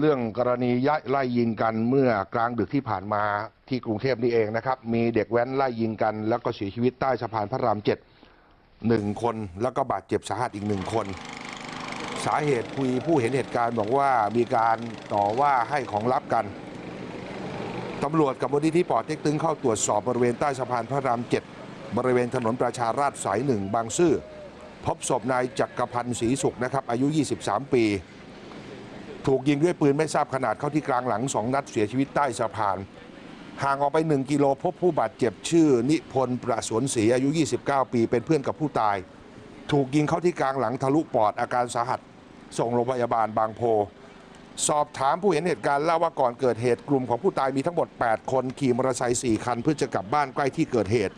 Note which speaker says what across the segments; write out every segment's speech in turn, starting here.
Speaker 1: เรื่องกรณีย้ายไล่ยิงกันเมื่อกลางดึกที่ผ่านมาที่กรุงเทพนี่เองนะครับ มีเด็กแว้นไล่ยิงกัน แล้วก็เสียชีวิตใต้สะพานพระรามเจ็ดหนึ่งคน แล้วก็บาดเจ็บสาหัสอีกหนึ่งคน สาเหตุคุยผู้เห็นเหตุการณ์บอกว่ามีการต่อว่าให้ของลับกันตำรวจกับมูลนิธิปอดเต็กตึงเข้าตรวจสอบบริเวณใต้สะพานพระรามเจ็ดบริเวณถนนประชาราษฎร์สายหนึ่งบางซื่อพบศพนายจักรพันธ์ศรีสุขนะครับอายุ 23 ปี ถูกยิงด้วยปืนไม่ทราบขนาดเข้าที่กลางหลังสองนัดเสียชีวิตใต้สะพาน ห่างออกไป 1 กิโลพบผู้บาดเจ็บชื่อ นิพนธ์ประสวนศรีอายุ 29 ปีเป็นเพื่อนกับผู้ตาย ถูกยิงเข้าที่กลางหลังทะลุปอดอาการสาหัส ส่งโรงพยาบาลบางโพ สอบถามผู้เห็นเหตุการณ์เล่าว่าก่อนเกิดเหตุกลุ่มของผู้ตายมีทั้งหมด 8 คนขี่มอเตอร์ไซค์4คันเพื่อจะกลับบ้านใกล้ที่เกิดเหตุ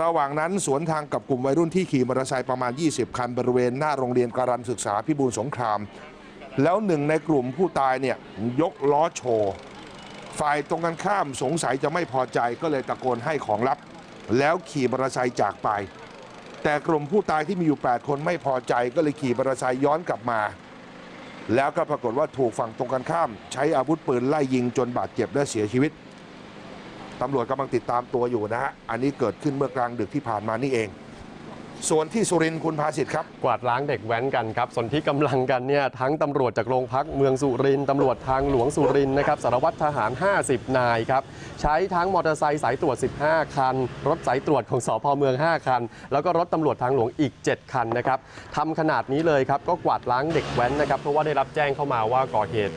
Speaker 1: ระหว่างนั้นสวนทางกับกลุ่มวัยรุ่นที่ขี่มอเตอร์ไซค์ประมาณ 20 คันบริเวณหน้าโรงเรียนการันศึกษาพิบูลสงคราม แล้วหนึ่งในกลุ่มผู้ตายเนี่ยยกล้อโชว์ฝ่ายตรงกันข้ามสงสัยจะไม่พอใจก็เลยตะโกนให้ของลับ แล้วขี่มอเตอร์ไซค์จากไป แต่กลุ่มผู้ตายที่มีอยู่ 8 คนไม่พอใจก็เลยขี่มอเตอร์ไซค์ย้อนกลับมา แล้วก็ปรากฏว่าถูกฝั่งตรงกันข้าม ใช้อาวุธปืนไล่ยิงจนบาดเจ็บและเสียชีวิตตำรวจกำลังติดตามตัวอยู่นะฮะอันนี้เกิดขึ้นเมื่อกลางดึกที่ผ่านมานี่เอง ส่วนที่สุรินทร์คุณภาสิทธิ์ครับ
Speaker 2: กวาดล้างเด็กแว้นกันครับส่วนที่กำลังกันเนี่ยทั้งตำรวจจากโรงพักเมืองสุรินทร์ตำรวจทางหลวงสุรินทร์นะครับสารวัตรทหาร 50 นายครับใช้ทั้งมอเตอร์ไซค์สายตรวจ 15 คัน รถสายตรวจของสพเมือง 5 คัน แล้วก็รถตำรวจทางหลวงอีก 7 คันนะครับทำขนาดนี้เลยครับก็กวาดล้างเด็กแว้นนะครับเพราะว่าได้รับแจ้งเข้ามาว่าก่อเหตุ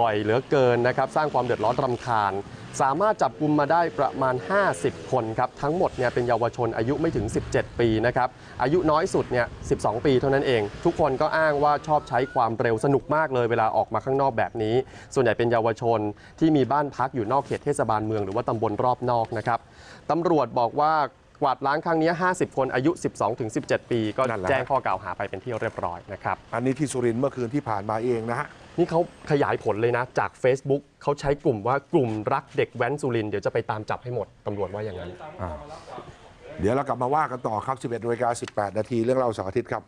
Speaker 2: บ่อยเหลือเกินนะครับสร้างความเดือดร้อนรำคาญ สามารถจับกลุ่มมาได้ประมาณ 50 คนครับ ทั้งหมดเนี่ยเป็นเยาวชนอายุไม่ถึง 17 ปีนะครับ อายุน้อยสุดเนี่ย 12 ปีเท่านั้นเอง ทุกคนก็อ้างว่าชอบใช้ความเร็วสนุกมากเลยเวลาออกมาข้างนอกแบบนี้ ส่วนใหญ่เป็นเยาวชนที่มีบ้านพักอยู่นอกเขตเทศบาลเมืองหรือว่าตำบลรอบนอกนะครับตำรวจบอกว่ากวาดล้างครั้งนี้ 50 คนอายุ 12-17 ปี ก็
Speaker 1: นั่นแหละ
Speaker 2: แจ้งข้อกล่าวหาไปเป็นที่เรียบร้อยนะครับ
Speaker 1: อันนี้ที่สุรินทร์เมื่อคืนที่ผ่านมาเองนะฮะ
Speaker 2: นี่เขาขยายผลเลยนะ จาก Facebook เขาใช้กลุ่มว่ากลุ่มรักเด็กแว้นสุรินทร์เดี๋ยวจะไปตามจับให้หมดตำรวจว่าอย่างนั้น
Speaker 1: เดี๋ยวเรากลับมาว่ากันต่อครับ 11นาฬิกา18 นาทีเรื่องเราเสาร์อาทิตย์ครับ